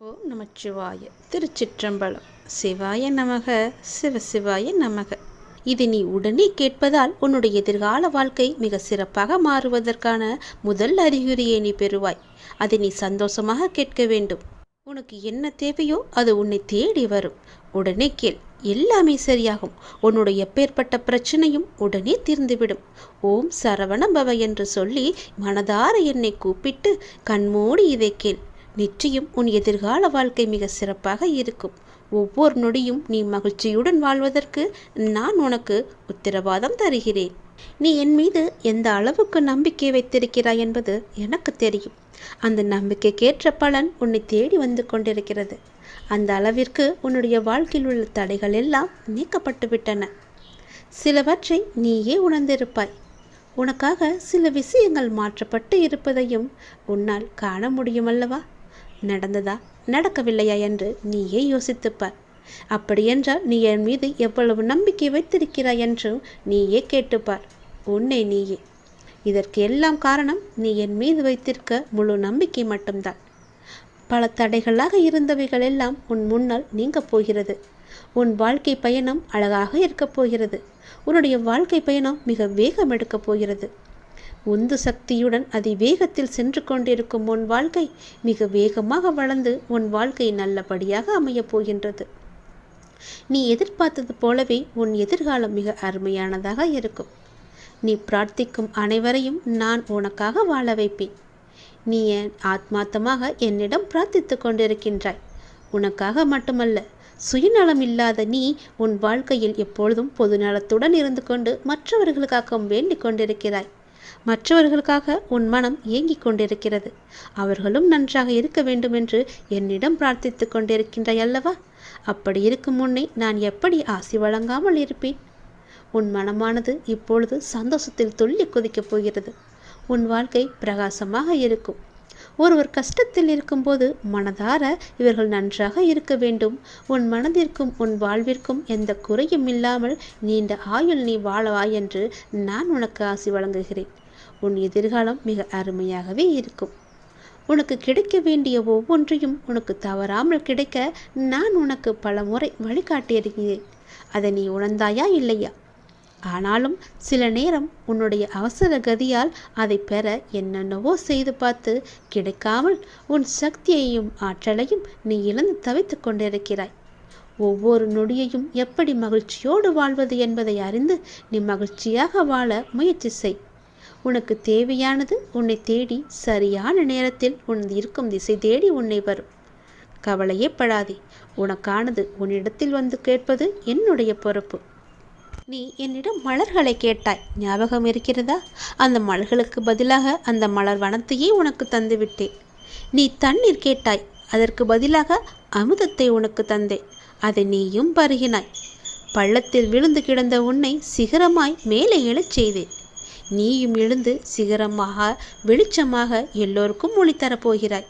ஓம் நமச்சிவாய. திருச்சிற்றம்பலம். சிவாய நமக சிவசிவாய நமக. இது நீ உடனே கேட்பதால் உன்னுடைய எதிர்கால வாழ்க்கை மிக சிறப்பாக மாறுவதற்கான முதல் அறிகுறியை நீ பெறுவாய். அதை நீ சந்தோஷமாக கேட்க வேண்டும். உனக்கு என்ன தேவையோ அது உன்னை தேடி வரும். உடனே கேள். எல்லாமே சரியாகும். உன்னுடைய எப்பேற்பட்ட பிரச்சனையும் உடனே தீர்ந்துவிடும். ஓம் சரவண பவ என்று சொல்லி மனதார என்னை கூப்பிட்டு கண்மூடி இதை கேள். நிச்சயம் உன் எதிர்கால வாழ்க்கை மிக சிறப்பாக இருக்கும். ஒவ்வொரு நொடியும் நீ மகிழ்ச்சியுடன் வாழ்வதற்கு நான் உனக்கு உத்தரவாதம் தருகிறேன். நீ என் மீது எந்த அளவுக்கு நம்பிக்கை வைத்திருக்கிறாய் என்பது எனக்கு தெரியும். அந்த நம்பிக்கைக்கேற்ற பலன் உன்னை தேடி வந்து கொண்டிருக்கிறது. அந்த அளவிற்கு உன்னுடைய வாழ்க்கையில் உள்ள தடைகள் எல்லாம் நீக்கப்பட்டு விட்டன. சிலவற்றை நீயே உணர்ந்திருப்பாய். உனக்காக சில விஷயங்கள் மாற்றப்பட்டு இருப்பதையும் உன்னால் காண முடியுமல்லவா நடந்ததா? நடக்கவில்லையா என்று நீயே யோசித்துப்பார் அப்படியென்றால் நீ என் மீது எவ்வளவு நம்பிக்கை வைத்திருக்கிறாய் என்றும் நீயே கேட்டுப்பார். உன்னை நீயே. இதற்கு எல்லாம் காரணம் நீ என் மீது வைத்திருக்க முழு நம்பிக்கை மட்டும்தான். பல தடைகளாக இருந்தவைகள் எல்லாம் உன் முன்னால் நீங்கப் போகிறது. உன் வாழ்க்கை பயணம் அழகாக இருக்கப் போகிறது. உன்னுடைய வாழ்க்கை பயணம் மிக வேகம் எடுக்கப் போகிறது. உந்து சக்தியுடன் அதி வேகத்தில் சென்று கொண்டிருக்கும் உன் வாழ்க்கை மிக வேகமாக வளர்ந்து உன் வாழ்க்கை நல்லபடியாக அமையப் போகின்றது. நீ எதிர்பார்த்தது போலவே உன் எதிர்காலம் மிக அருமையானதாக இருக்கும். நீ பிரார்த்திக்கும் அனைவரையும் நான் உனக்காக வாழ வைப்பேன். நீ என் ஆத்மார்த்தமாக என்னிடம் பிரார்த்தித்து கொண்டிருக்கின்றாய். உனக்காக மட்டுமல்ல சுயநலம் இல்லாத நீ உன் வாழ்க்கையில் எப்பொழுதும் பொதுநலத்துடன் இருந்து கொண்டு மற்றவர்களுக்காகவும் வேண்டிக் கொண்டிருக்கிறாய். மற்றவர்களுக்காக உன் மனம் ஏங்கிக் கொண்டிருக்கிறது. அவர்களும் நன்றாக இருக்க வேண்டும் என்று என்னிடம் பிரார்த்தித்து கொண்டிருக்கின்றாய் அல்லவா? அப்படி இருக்கும் முன்னே நான் எப்படி ஆசி வழங்காமல் இருப்பேன்? உன் மனமானது இப்பொழுது சந்தோஷத்தில் துள்ளி குதிக்கப் போகிறது. உன் வாழ்க்கை பிரகாசமாக இருக்கும். ஒருவர் கஷ்டத்தில் இருக்கும்போது மனதார இவர்கள் நன்றாக இருக்க வேண்டும். உன் மனதிற்கும் உன் வாழ்விற்கும் எந்த குறையும் இல்லாமல் நீண்ட ஆயுள் நீ வாழவா என்று நான் உனக்கு ஆசி வழங்குகிறேன். உன் எதிர்காலம் மிக அருமையாகவே இருக்கும். உனக்கு கிடைக்க வேண்டிய ஒவ்வொன்றையும் உனக்கு தவறாமல் கிடைக்க நான் உனக்கு பல முறை வழிகாட்டியிருக்கிறேன். அதை நீ உணர்ந்தாயா இல்லையா? ஆனாலும் சில நேரம் உன்னுடைய அவசர கதியால் அதை பெற என்னென்னவோ செய்து பார்த்து கிடைக்காமல் உன் சக்தியையும் ஆற்றலையும் நீ இழந்து தவித்து கொண்டிருக்கிறாய். ஒவ்வொரு நொடியையும் எப்படி மகிழ்ச்சியோடு வாழ்வது என்பதை அறிந்து நீ மகிழ்ச்சியாக வாழ முயற்சி செய். உனக்கு தேவையானது உன்னை தேடி சரியான நேரத்தில் உன் இருக்கும் திசை தேடி உன்னை வரும். கவலையே படாதே உனக்கானது உன்னிடத்தில் வந்து கேட்பது என்னுடைய பொறுப்பு. நீ என்னிடம் மலர்களை கேட்டாய். ஞாபகம் இருக்கிறதா? அந்த மலர்களுக்கு பதிலாக அந்த மலர் வனத்தையே உனக்கு தந்துவிட்டேன். நீ தண்ணீர் கேட்டாய். அதற்கு பதிலாக அமுதத்தை உனக்கு தந்தேன். அதை நீயும் பருகினாய். பள்ளத்தில் விழுந்து கிடந்த உன்னை சிகரமாய் மேலே எழச் செய்தேன். நீயும் எழுந்து சிகரமாக வெளிச்சமாக எல்லோருக்கும் ஒளி தரப்போகிறாய்.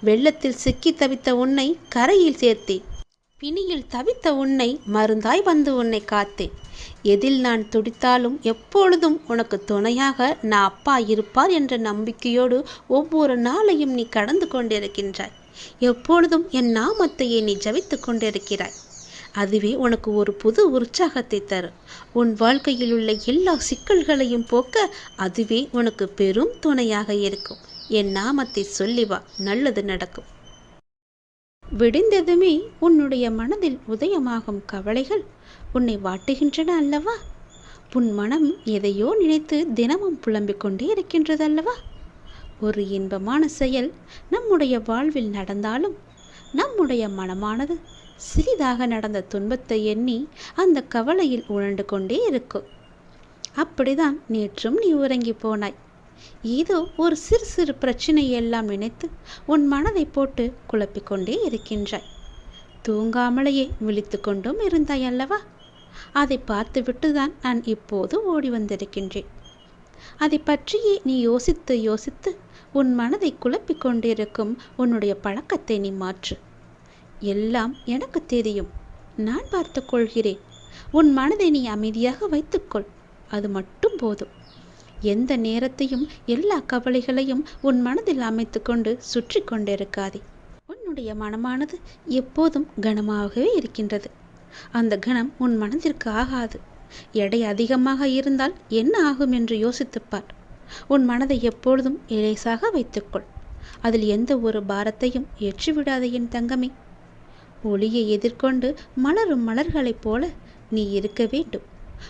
வெள்ளத்தில் சிக்கி தவித்த உன்னை கரையில் சேர்த்தேன். பிணியில் தவித்த உன்னை மருந்தாய் வந்து உன்னை காத்தேன். எதில் நான் துடித்தாலும் எப்பொழுதும் உனக்கு துணையாக நான் அப்பா இருப்பார் என்ற நம்பிக்கையோடு ஒவ்வொரு நாளையும் நீ கடந்து கொண்டிருக்கின்றாய். எப்பொழுதும் என் நாமத்தையே நீ ஜபித்து கொண்டிருக்கிறாய். அதுவே உனக்கு ஒரு புது உற்சாகத்தை தரும். உன் வாழ்க்கையில் உள்ள எல்லா சிக்கல்களையும் போக்க அதுவே உனக்கு பெரும் துணையாக இருக்கும். என் நாமத்தை சொல்லி வா நல்லது நடக்கும். விடிந்ததுமே உன்னுடைய மனதில் உதயமாகும் கவலைகள் உன்னை வாட்டுகின்றன அல்லவா? உன் மனம் எதையோ நினைத்து தினமும் புலம்பிக் கொண்டே இருக்கின்றது அல்லவா ஒரு இன்பமான செயல் நம்முடைய வாழ்வில் நடந்தாலும் நம்முடைய மனமானது சிறிதாக நடந்த துன்பத்தை எண்ணி அந்த கவலையில் உழண்டு கொண்டே இருக்கும். அப்படிதான் நேற்றும் நீ உறங்கி போனாய். ஏதோ ஒரு சிறு சிறு பிரச்சனையெல்லாம் நினைத்து உன் மனதை போட்டு குழப்பிக்கொண்டே இருக்கின்றாய். தூங்காமலேயே விழித்து கொண்டும் இருந்தாய் அல்லவா? அதை பார்த்துவிட்டு தான் நான் இப்போது ஓடி வந்திருக்கின்றேன். அதை பற்றியே நீ யோசித்து யோசித்து உன் மனதை குழப்பிக் கொண்டிருக்கும் உன்னுடைய பழக்கத்தை நீ மாற்று. எல்லாம் எனக்கு தெரியும். நான் பார்த்து கொள்கிறேன். உன் மனதை நீ அமைதியாக வைத்துக்கொள். அது மட்டும் போதும். எந்த நேரத்தையும் எல்லா கவலைகளையும் உன் மனதில் அமைத்து கொண்டு சுற்றி கொண்டிருக்காதே. உன்னுடைய மனமானது எப்போதும் கனமாகவே இருக்கின்றது. அந்த கணம் உன் மனதிற்கு ஆகாது. எடை அதிகமாக இருந்தால் என்ன ஆகும் என்று யோசித்துப்பார் உன் மனதை எப்பொழுதும் இலேசாக வைத்துக்கொள் அதில் எந்த ஒரு பாரத்தையும் ஏற்றிவிடாத என் தங்கமே. ஒளியை எதிர்கொண்டு மலரும் மலர்களைப் போல நீ இருக்க வேண்டும்.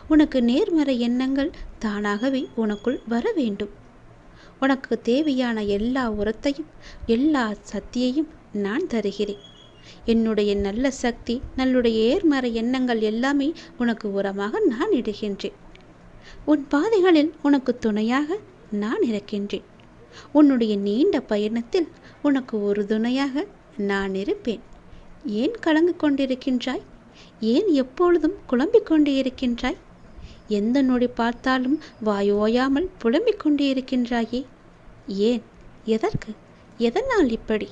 உனக்கு நேர்மறை எண்ணங்கள் தானாகவே உனக்குள் வர வேண்டும். உனக்கு தேவையான எல்லா உரத்தையும் எல்லா சக்தியையும் நான் தருகிறேன். என்னுடைய நல்ல சக்தி நல்லுடைய ஏர்மறை எண்ணங்கள் எல்லாமே உனக்கு உரமாக நான் இடுகின்றேன். உன் பாதைகளில் உனக்கு துணையாக நான் இருக்கின்றேன். உன்னுடைய நீண்ட பயணத்தில் உனக்கு ஒரு துணையாக நான் இருப்பேன். ஏன் கலங்கு கொண்டிருக்கின்றாய்? ஏன் எப்பொழுதும் குழம்பிக் கொண்டே இருக்கின்றாய் எந்த நொடி பார்த்தாலும் வாய் ஓயாமல் புலம்பிக் கொண்டே இருக்கின்றாயே ஏன்? எதற்கு? எதனால் இப்படி?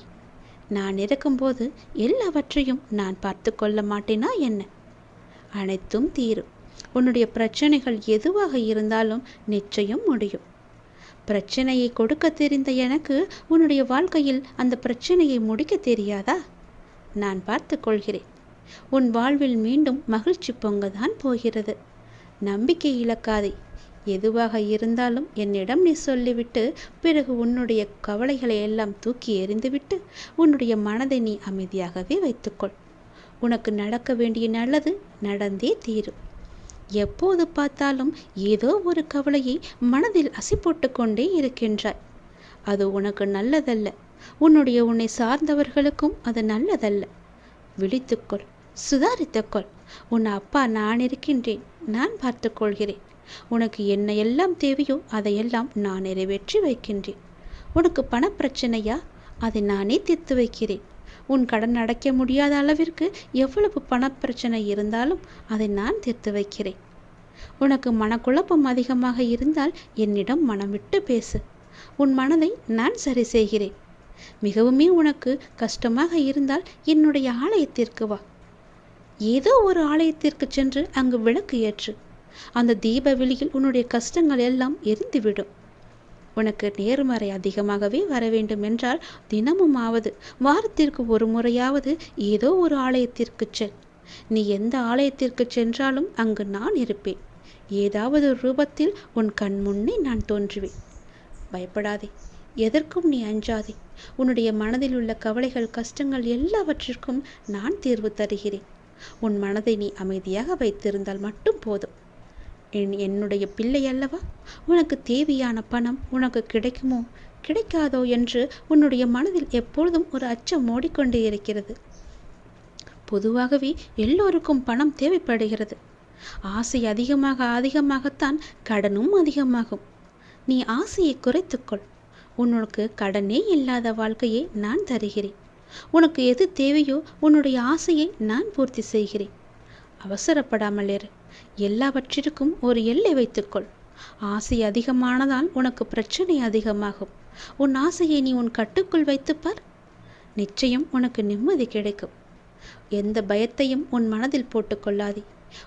நான் இருக்கும்போது எல்லாவற்றையும் நான் பார்த்து கொள்ள மாட்டேனா என்ன? அனைத்தும் தீரும். உன்னுடைய பிரச்சனைகள் எதுவாக இருந்தாலும் நிச்சயம் முடியும். பிரச்சனையை கொடுக்க தெரிந்த எனக்கு உன்னுடைய வாழ்க்கையில் அந்த பிரச்சனையை முடிக்க தெரியாதா? நான் பார்த்து கொள்கிறேன். உன் வாழ்வில் மீண்டும் மகிழ்ச்சி பொங்கதான் போகிறது. நம்பிக்கை இழக்காதே. எதுவாக இருந்தாலும் என்னிடம் நீ சொல்லிவிட்டு பிறகு உன்னுடைய கவலைகளை எல்லாம் தூக்கி எறிந்துவிட்டு உன்னுடைய மனதை நீ அமைதியாகவே வைத்துக்கொள். உனக்கு நடக்க வேண்டிய நல்லது நடந்தே தீரும். எப்போது பார்த்தாலும் ஏதோ ஒரு கவலையை மனதில் அசி போட்டு கொண்டே இருக்கின்றாய். அது உனக்கு நல்லதல்ல. உன்னுடைய உன்னை சார்ந்தவர்களுக்கும் அது நல்லதல்ல. விழித்துக்கொள் சுதாரித்துக்கொள். உன் அப்பா நான் இருக்கின்றேன் நான் பார்த்துக்கொள்கிறேன். உனக்கு என்ன எல்லாம் தேவையோ அதையெல்லாம் நான் நிறைவேற்றி வைக்கின்றேன். உனக்கு பணப்பிரச்சனையா? அதை நானே தீர்த்து வைக்கிறேன். உன் கடன் அடைக்க முடியாத அளவிற்கு எவ்வளவு பணப்பிரச்சனை இருந்தாலும் அதை நான் தீர்த்து வைக்கிறேன். உனக்கு மனக்குழப்பம் அதிகமாக இருந்தால் என்னிடம் மனம் விட்டு பேசு. உன் மனதை நான் சரி செய்கிறேன். மிகவுமே உனக்கு கஷ்டமாக இருந்தால் என்னுடைய ஆலயத்திற்கு வா. ஏதோ ஒரு ஆலயத்திற்கு சென்று அங்கு விளக்கு ஏற்று. அந்த தீப வெளியில் உன்னுடைய கஷ்டங்கள் எல்லாம் எரிந்துவிடும். உனக்கு நேர்மறை அதிகமாகவே வர வேண்டும் என்றால் தினமும் ஆவது வாரத்திற்கு ஒரு முறையாவது ஏதோ ஒரு ஆலயத்திற்கு செல். நீ எந்த ஆலயத்திற்கு சென்றாலும் அங்கு நான் இருப்பேன். ஏதாவது ரூபத்தில் உன் கண் முன்னே நான் தோன்றுவேன். பயப்படாதே. எதற்கும் நீ அஞ்சாதே. உன்னுடைய மனதில் உள்ள கவலைகள் கஷ்டங்கள் எல்லாவற்றிற்கும் நான் தீர்வு தருகிறேன். உன் மனதை நீ அமைதியாக வைத்திருந்தால் மட்டும் போதும். என் என்னுடைய பிள்ளை அல்லவா? உனக்கு தேவையான பணம் உனக்கு கிடைக்குமோ? கிடைக்காதோ என்று உன்னுடைய மனதில் எப்பொழுதும் ஒரு அச்சம் ஓடிக்கொண்டே இருக்கிறது. பொதுவாகவே எல்லோருக்கும் பணம் தேவைப்படுகிறது. ஆசை அதிகமாக அதிகமாகத்தான் கடனும் அதிகமாகும். நீ ஆசையை குறைத்துக்கொள். உனக்கு கடனே இல்லாத வாழ்க்கையை நான் தருகிறேன். உனக்கு எது தேவையோ உன்னுடைய ஆசையை நான் பூர்த்தி செய்கிறேன். அவசரப்படாமல் இரு. எல்லாவற்றிற்கும் ஒரு எல்லை வைத்துக்கொள். ஆசை அதிகமானதால் உனக்கு பிரச்சனை அதிகமாகும். உன் ஆசையை நீ உன் கட்டுக்குள் வைத்துப்பார் நிச்சயம் உனக்கு நிம்மதி கிடைக்கும். எந்த பயத்தையும் உன் மனதில் போட்டுக்கொள்ளாதே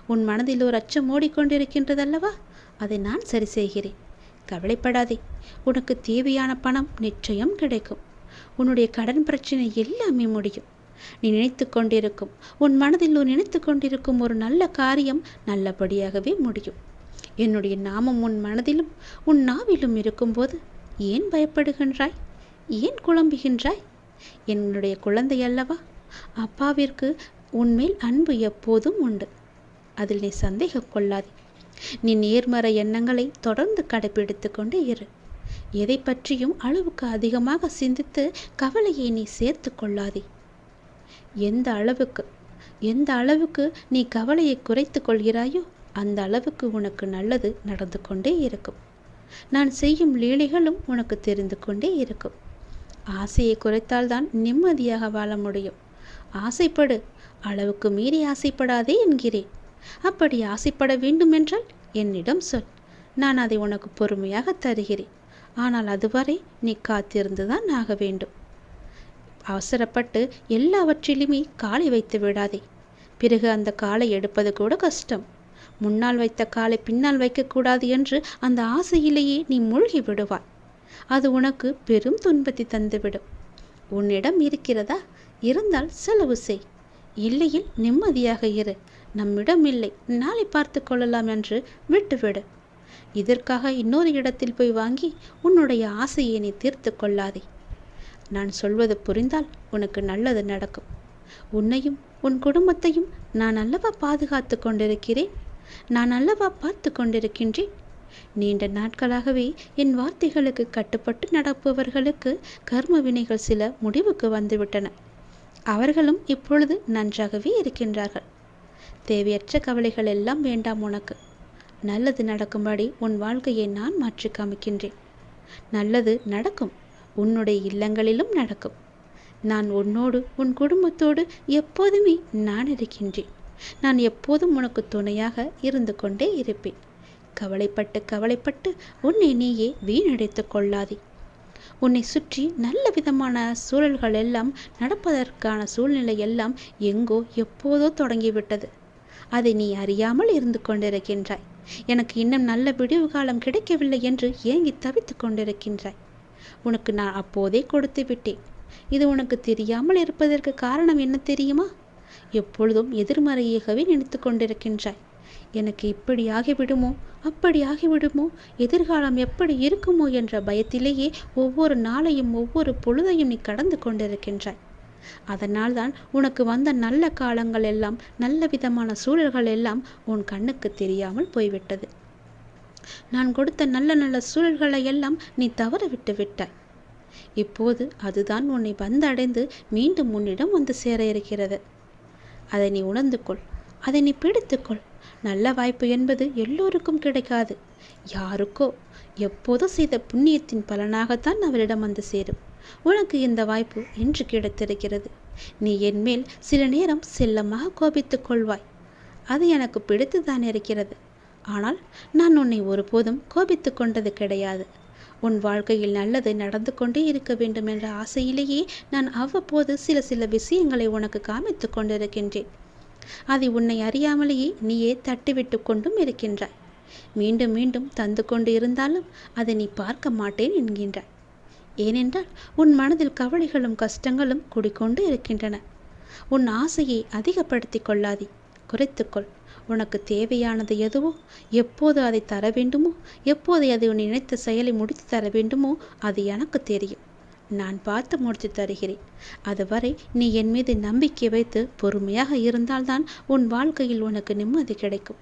உன் மனதில் ஒரு அச்சம் ஓடிக்கொண்டிருக்கின்றதல்லவா? அதை நான் சரி செய்கிறேன். கவலைப்படாதே. உனக்கு தேவையான பணம் நிச்சயம் கிடைக்கும். உன்னுடைய கடன் பிரச்சனை எல்லாமே முடியும். நீ நினைத்து கொண்டிருக்கும் உன் மனதில் நீ நினைத்து கொண்டிருக்கும் ஒரு நல்ல காரியம் நல்லபடியாகவே முடியும். என்னுடைய நாமம் உன் மனதிலும் உன் நாவிலும் இருக்கும்போது ஏன் பயப்படுகின்றாய்? ஏன் குழம்புகின்றாய்? என்னுடைய குழந்தை அல்லவா? அப்பாவிற்கு உன்மேல் அன்பு எப்போதும் உண்டு. அதில் நீ சந்தேகம் கொள்ளாதே. நீ நேர்மறை எண்ணங்களை தொடர்ந்து கடைபிடித்து கொண்டு இரு. எதை பற்றியும் அளவுக்கு அதிகமாக சிந்தித்து கவலையை நீ சேர்த்து கொள்ளாதே. எந்த அளவுக்கு எந்த அளவுக்கு நீ கவலையை குறைத்து கொள்கிறாயோ அந்த அளவுக்கு உனக்கு நல்லது நடந்து கொண்டே இருக்கும். நான் செய்யும் லீலைகளும் உனக்கு தெரிந்து கொண்டே இருக்கும். ஆசையை குறைத்தால்தான் நிம்மதியாக வாழ முடியும். ஆசைப்படு அளவுக்கு மீறி ஆசைப்படாதே என்கிறேன். அப்படி ஆசைப்பட வேண்டுமென்றால் என்னிடம் சொல். நான் அதை உனக்கு பொறுமையாக தருகிறேன். ஆனால் அதுவரை நீ காத்திருந்துதான் ஆக வேண்டும். அவசரப்பட்டு எல்லாவற்றிலுமே காலை வைத்து விடாதே. பிறகு அந்த காலை எடுப்பது கூட கஷ்டம். முன்னால் வைத்த காலை பின்னால் வைக்கக்கூடாது என்று அந்த ஆசையிலேயே நீ மூழ்கி விடுவாய். அது உனக்கு பெரும் துன்பத்தை தந்துவிடும். உன்னிடம் இருக்கிறதா? இருந்தால் செலவு செய். இல்லையில் நிம்மதியாக இரு. நம்மிடம் இல்லை. நாளை பார்த்து கொள்ளலாம் என்று விட்டுவிடு. இதற்காக இன்னொரு இடத்தில் போய் வாங்கி உன்னுடைய ஆசையை நீ தீர்த்து கொள்ளாதே. நான் சொல்வது புரிந்தால் உனக்கு நல்லது நடக்கும். உன்னையும் உன் குடும்பத்தையும் நான் அல்லவா பாதுகாத்து கொண்டிருக்கிறேன்? நான் அல்லவா பார்த்து கொண்டிருக்கின்றேன்? நீண்ட நாட்களாகவே என் வார்த்தைகளுக்கு கட்டுப்பட்டு நடப்பவர்களுக்கு கர்ம வினைகள் சில முடிவுக்கு வந்துவிட்டன. அவர்களும் இப்பொழுது நன்றாகவே இருக்கின்றார்கள். தேவையற்ற கவலைகள் எல்லாம் வேண்டாம் உனக்கு. நல்லது நடக்கும்படி உன் வாழ்க்கையை நான் மாற்றி காமிக்கின்றேன். நல்லது நடக்கும் உன்னுடைய இல்லங்களிலும் நடக்கும். நான் உன்னோடு உன் குடும்பத்தோடு எப்போதுமே நான் இருக்கின்றேன். நான் எப்போதும் உனக்கு துணையாக இருந்து கொண்டே இருப்பேன். கவலைப்பட்டு கவலைப்பட்டு உன்னை நீயே வீணடைத்து கொள்ளாதே. உன்னை சுற்றி நல்ல விதமான சூழல்கள் எல்லாம் நடப்பதற்கான சூழ்நிலை எல்லாம் எங்கோ எப்போதோ தொடங்கிவிட்டது. அதை நீ அறியாமல் இருந்து கொண்டிருக்கின்றாய். எனக்கு இன்னும் நல்ல விடிவு காலம் கிடைக்கவில்லை என்று ஏங்கி தவித்துக் கொண்டிருக்கின்றாய். உனக்கு நான் அப்போதே கொடுத்து விட்டேன். இது உனக்கு தெரியாமல் இருப்பதற்கு காரணம் என்ன தெரியுமா? எப்பொழுதும் எதிர்மறையாகவே நினைத்து கொண்டிருக்கின்றாய். எனக்கு இப்படி ஆகிவிடுமோ? அப்படி ஆகிவிடுமோ? எதிர்காலம் எப்படி இருக்குமோ என்ற பயத்திலேயே ஒவ்வொரு நாளையும் ஒவ்வொரு பொழுதையும் நீ கடந்து கொண்டிருக்கின்றாய். அதனால் தான் உனக்கு வந்த நல்ல காலங்கள் எல்லாம் நல்ல விதமான சூழல்கள் எல்லாம் உன் கண்ணுக்கு தெரியாமல் போய்விட்டது. நான் கொடுத்த நல்ல நல்ல சூழல்களை எல்லாம் நீ தவற விட்டு விட்டாய். இப்போது அதுதான் உன்னை வந்தடைந்து மீண்டும் உன்னிடம் வந்து சேர இருக்கிறது. அதை நீ உணர்ந்து கொள் அதை நீ பிடித்துக்கொள். நல்ல வாய்ப்பு என்பது எல்லோருக்கும் கிடைக்காது. யாருக்கோ எப்போதோ செய்த புண்ணியத்தின் பலனாகத்தான் அவரிடம் வந்து சேரும். உனக்கு இந்த வாய்ப்பு இன்று கிடைத்திருக்கிறது. நீ என்மேல் சில நேரம் செல்லமாக கோபித்துக் கொள்வாய். அது எனக்கு பிடித்துதான் இருக்கிறது. ஆனால் நான் உன்னை ஒருபோதும் கோபித்துக் கொண்டது கிடையாது. உன் வாழ்க்கையில் நல்லது நடந்து கொண்டே இருக்க வேண்டும் என்ற ஆசையிலேயே நான் அவ்வப்போது சில சில விஷயங்களை உனக்கு காமித்து கொண்டிருக்கின்றேன். அதை உன்னை அறியாமலேயே நீயே தட்டிவிட்டு கொண்டும் இருக்கின்றாய். மீண்டும் மீண்டும் தந்து கொண்டு இருந்தாலும் அதை நீ பார்க்க மாட்டேன் என்கின்றாய். ஏனென்றால் உன் மனதில் கவலைகளும் கஷ்டங்களும் குடிக்கொண்டு இருக்கின்றன. உன் ஆசையை அதிகப்படுத்திக் கொள்ளாதே. குறைத்துக்கொள். உனக்கு தேவையானது எதுவோ எப்போது அதை தர வேண்டுமோ எப்போது அதை உன் நினைத்த செயலை முடித்து தர வேண்டுமோ அது எனக்கு தெரியும். நான் பார்த்து முடித்து தருகிறேன். அதுவரை நீ என் மீது நம்பிக்கை வைத்து பொறுமையாக இருந்தால்தான் உன் வாழ்க்கையில் உனக்கு நிம்மதி கிடைக்கும்.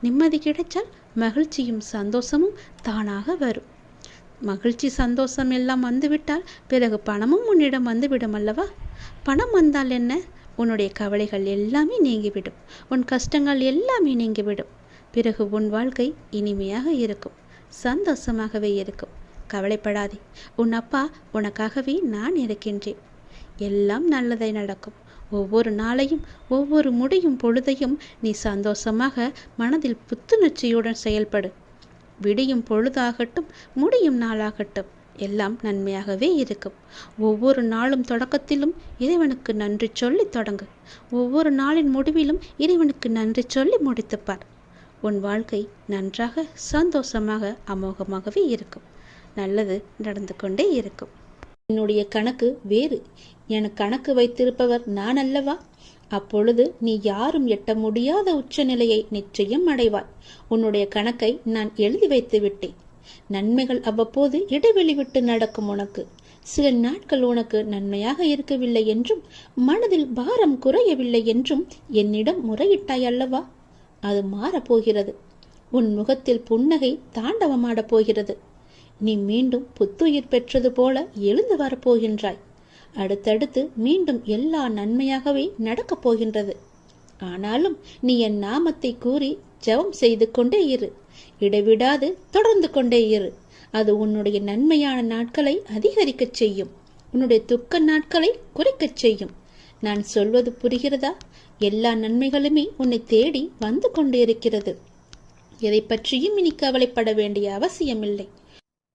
நிம்மதி கிடைச்சால் மகிழ்ச்சியும் சந்தோஷமும் தானாக வரும். மகிழ்ச்சி சந்தோஷம் எல்லாம் வந்துவிட்டால் பிறகு பணமும் உன்னிடம் வந்துவிடும் அல்லவா? பணம் வந்தால் என்ன? உன்னுடைய கவலைகள் எல்லாமே நீங்கிவிடும். உன் கஷ்டங்கள் எல்லாமே நீங்கிவிடும். பிறகு உன் வாழ்க்கை இனிமையாக இருக்கும். சந்தோஷமாகவே இருக்கும். கவலைப்படாதே. உன் அப்பா உனக்காகவே நான் இருக்கின்றேன். எல்லாம் நல்லதை நடக்கும். ஒவ்வொரு நாளையும் ஒவ்வொரு முடியும் பொழுதையும் நீ சந்தோஷமாக மனதில் புத்துணர்ச்சியுடன் செயல்படு. விடியும் பொழுதாகட்டும் முடியும் நாளாகட்டும் எல்லாம் நன்மையாகவே இருக்கும். ஒவ்வொரு நாளும் தொடக்கத்திலும் இறைவனுக்கு நன்றி சொல்லி தொடங்கு. ஒவ்வொரு நாளின் முடிவிலும் இறைவனுக்கு நன்றி சொல்லி முடித்துப்பார். உன் வாழ்க்கை நன்றாக சந்தோஷமாக அமோகமாகவே இருக்கும். நல்லது நடந்து கொண்டே இருக்கும். என்னுடைய கணக்கு வேறு. எனக்கு கணக்கு வைத்திருப்பவர் நான் அல்லவா? அப்பொழுது நீ யாரும் எட்ட முடியாத உச்சநிலையை நிச்சயம் அடைவாய். உன்னுடைய கணக்கை நான் எழுதி வைத்து விட்டேன். நன்மைகள் அவ்வப்போது இடைவெளி விட்டு நடக்கும் உனக்கு. சில நாட்கள் உனக்கு நன்மையாக இருக்கவில்லை என்றும் மனதில் பாரம் குறையவில்லை என்றும் என்னிடம் முறையிட்டாய் அல்லவா? அது மாறப்போகிறது உன் முகத்தில் புன்னகை தாண்டவமாடப் போகிறது. நீ மீண்டும் புத்துயிர் பெற்றது போல எழுந்து வரப்போகின்றாய் அடுத்தடுத்து மீண்டும் எல்லா நன்மையாகவே நடக்கப் போகின்றது. ஆனாலும் நீ என் நாமத்தை கூறி ஜெபம் செய்து கொண்டே இரு. இடைவிடாது தொடர்ந்து கொண்டே இரு. அது உன்னுடைய நன்மையான நாட்களை அதிகரிக்கச் செய்யும். உன்னுடைய துக்க நாட்களை குறைக்கச் செய்யும். நான் சொல்வது புரிகிறதா? எல்லா நன்மைகளுமே உன்னை தேடி வந்து கொண்டு இருக்கிறது எதை பற்றியும் இனி கவலைப்பட வேண்டிய அவசியமில்லை.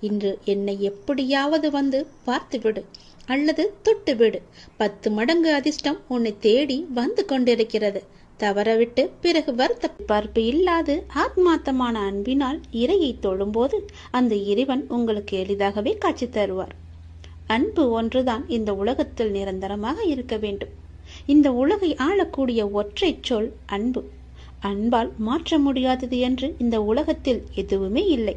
இன்று என்னை எப்படியாவது வந்து பார்த்துவிடு அல்லது தொட்டுவிடு. பத்து மடங்கு அதிர்ஷ்டம் உன்னை தேடி வந்து கொண்டிருக்கிறது. தவறவிட்டு பிறகு வருத்த பார்ப்பு இல்லாது ஆத்மாத்தமான அன்பினால் இறையை தொழும்போது அந்த இறைவன் உங்களுக்கு எளிதாகவே காட்சி தருவார். அன்பு ஒன்றுதான் இந்த உலகத்தில் நிரந்தரமாக இருக்க வேண்டும். இந்த உலகை ஆளக்கூடிய ஒற்றை சொல் அன்பு. அன்பால் மாற்ற முடியாதது என்று இந்த உலகத்தில் எதுவுமே இல்லை.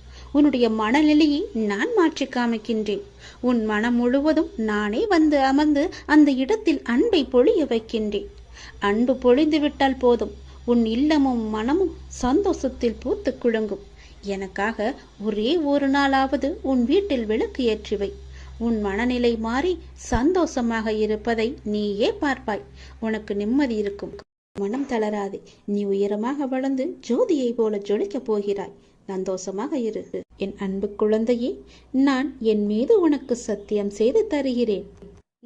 உன்னுடைய மனநிலையை நான் மாற்றி காமிக்கின்றேன். உன் மனம் முழுவதும் நானே வந்து அமர்ந்து அந்த இடத்தில் அன்பை பொழிய வைக்கின்றேன். அன்பு பொழிந்து விட்டால் போதும். உன் இல்லமும் மனமும் சந்தோஷத்தில் பூத்து குழுங்கும் எனக்காக ஒரே ஒரு நாளாவது உன் வீட்டில் விளக்கு ஏற்றிவை உன் மனநிலை மாறி சந்தோஷமாக இருப்பதை நீயே பார்ப்பாய். உனக்கு நிம்மதி இருக்கும். மனம் தளராதே. நீ உயரமாக வளர்ந்து ஜோதியை போல ஜொலிக்கப் போகிறாய். சந்தோஷமாக இரு என் அன்பு குழந்தையே நான் என் மீது உனக்கு சத்தியம் செய்து தருகிறேன்.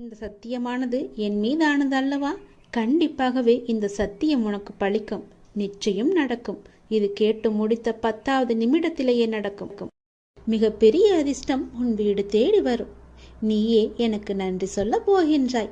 இந்த சத்தியமானது என் மீதானது அல்லவா? கண்டிப்பாகவே இந்த சத்தியம் உனக்கு பழிக்கும். நிச்சயம் நடக்கும். இது கேட்டு முடித்த பத்தாவது நிமிடத்திலேயே நடக்கும். மிகப்பெரிய அதிர்ஷ்டம் உன் வீடு தேடி வரும். நீயே எனக்கு நன்றி சொல்ல போகின்றாய்.